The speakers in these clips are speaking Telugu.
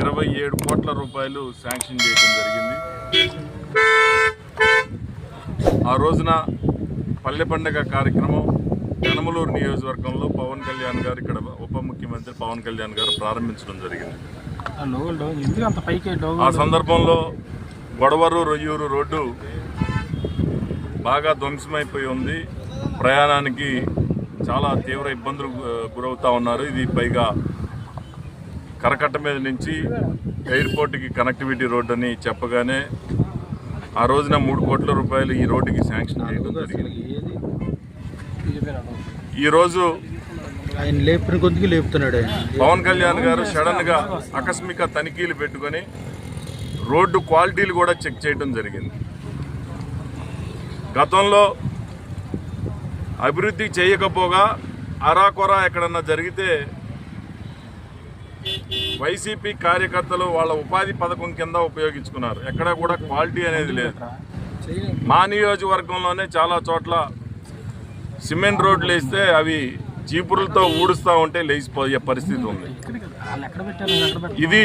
ఇరవై ఏడు కోట్ల రూపాయలు శాంక్షన్ చేయడం జరిగింది. ఆ రోజున పల్లె పండుగ కార్యక్రమం యనమలూరు నియోజకవర్గంలో పవన్ కళ్యాణ్ గారు ఇక్కడ ఉప ముఖ్యమంత్రి పవన్ కళ్యాణ్ గారు ప్రారంభించడం జరిగింది. ఆ సందర్భంలో గొడవరు రొయ్యూరు రోడ్డు బాగా ధ్వంసమైపోయి ఉంది. ప్రయాణానికి చాలా తీవ్ర ఇబ్బందులు గురవుతా ఉన్నారు. ఇది పైగా కరకట్ట మీద నుంచి ఎయిర్పోర్ట్కి కనెక్టివిటీ రోడ్ అని చెప్పగానే ఆ రోజున మూడు కోట్ల రూపాయలు ఈ రోడ్డుకి శాంక్షన్ చేయడం జరిగింది. ఈరోజు ఆయన లేపిన కొద్దికి లేపుతున్నాడు ఆయన. పవన్ కళ్యాణ్ గారు సడన్గా ఆకస్మిక తనిఖీలు పెట్టుకొని రోడ్డు క్వాలిటీలు కూడా చెక్ చేయడం జరిగింది. గతంలో అభివృద్ధి చేయకపోగా అరాకొరా ఎక్కడన్నా జరిగితే వైసీపీ కార్యకర్తలు వాళ్ళ ఉపాధి పథకం కింద ఉపయోగించుకున్నారు. ఎక్కడ కూడా క్వాలిటీ అనేది లేదు. మా నియోజకవర్గంలోనే చాలా చోట్ల సిమెంట్ రోడ్లు వేస్తే అవి చీపురులతో ఊడుస్తూ ఉంటే లేచిపోయే పరిస్థితి ఉంది. ఇది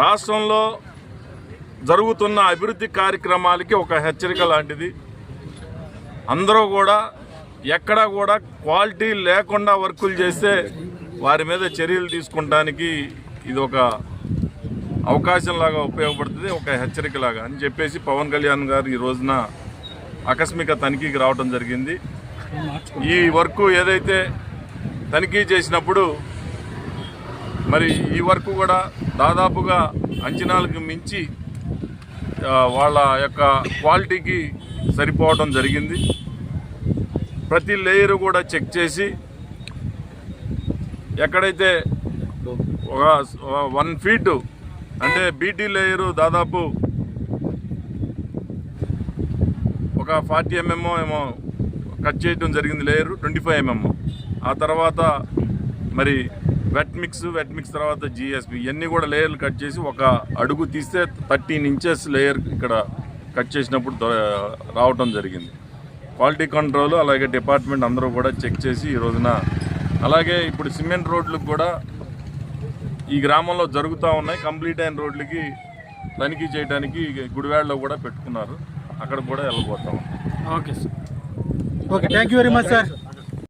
రాష్ట్రంలో జరుగుతున్న అభివృద్ధి కార్యక్రమాలకి ఒక హెచ్చరిక లాంటిది. అందరూ కూడా ఎక్కడా కూడా క్వాలిటీ లేకుండా వర్కులు చేస్తే వారి మీద చర్యలు తీసుకుంటానికి ఇది ఒక అవకాశంలాగా ఉపయోగపడుతుంది ఒక హెచ్చరికలాగా అని చెప్పేసి పవన్ కళ్యాణ్ గారు ఈ రోజున ఆకస్మిక తనిఖీకి రావడం జరిగింది. ఈ వర్క్ ఏదైతే తనిఖీ చేసినప్పుడు మరి ఈ వర్క్ కూడా దాదాపుగా అంచనాలకు మించి వాళ్ళ యొక్క క్వాలిటీకి సరిపోవడం జరిగింది. ప్రతి లేయర్ కూడా చెక్ చేసి ఎక్కడైతే ఒక వన్ ఫీటు అంటే బీటీ లేయరు దాదాపు ఒక ఫార్టీ ఎంఎం ఏమో కట్ చేయడం జరిగింది లేయర్ ట్వంటీ ఫైవ్ ఎంఎం. ఆ తర్వాత మరి వెట్ మిక్స్ వెట్ మిక్స్ తర్వాత జిఎస్పి ఇవన్నీ కూడా లేయర్లు కట్ చేసి ఒక అడుగు తీస్తే థర్టీన్ ఇంచెస్ లేయర్ ఇక్కడ కట్ చేసినప్పుడు రావటం జరిగింది. క్వాలిటీ కంట్రోల్ అలాగే డిపార్ట్మెంట్ అందరూ కూడా చెక్ చేసి ఈ రోజున అలాగే ఇప్పుడు సిమెంట్ రోడ్లకు కూడా ఈ గ్రామంలో జరుగుతూ ఉన్నాయి. కంప్లీట్ అయిన రోడ్లకి తనిఖీ చేయడానికి గుడివాడలో కూడా పెట్టుకున్నారు. అక్కడ కూడా వెళ్ళబోతాం. Okay sir okay thank you very much sir